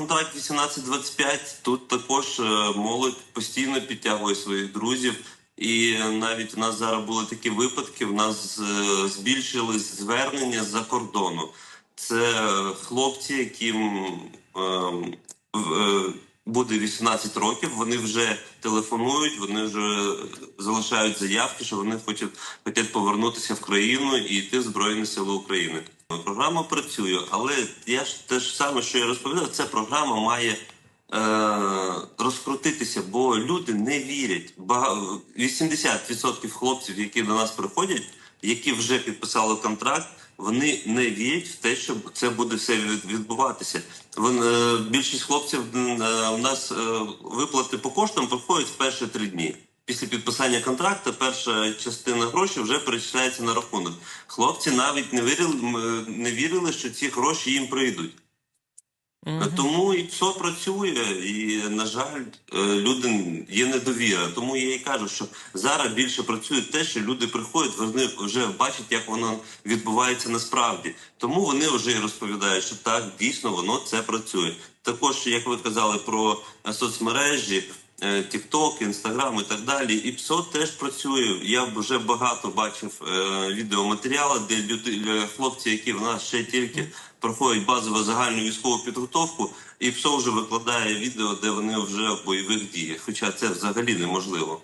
контракт 18-25, тут також е, молодь постійно підтягує своїх друзів. І навіть у нас зараз були такі випадки. В нас е, збільшились звернення з-за кордону. Це е, хлопці, яким буде 18 років. Вони вже телефонують, вони вже залишають заявки, що вони хочуть, хочуть повернутися в країну і йти в Збройні Сили України. Програма працює, але я ж те ж саме, що я розповідав, ця програма має е, розкрутитися, бо люди не вірять. Бага- 80% хлопців, які до нас приходять, які вже підписали контракт, вони не вірять в те, що це буде все відбуватися. Вони, е, більшість хлопців е, у нас е, виплати по коштам проходять в перші три дні. Після підписання контракту перша частина грошей вже перечисляється на рахунок. Хлопці навіть не вірили, не вірили, що ці гроші їм прийдуть. Тому і все працює, і на жаль, е, люди є недовіра. Тому я і кажу, що зараз більше працює те, що люди приходять, вони вже бачать, як воно відбувається насправді. Тому вони вже і розповідають, що так дійсно воно це працює. Також, як ви казали про е, соцмережі. Е, TikTok, Instagram і так далі. І ПСО теж працює. Я вже багато бачив е, відеоматеріали, де люди, е, хлопці, які в нас ще тільки проходять базову загальну військову підготовку, і ПСО вже викладає відео, де вони вже в бойових діях. Хоча це взагалі неможливо.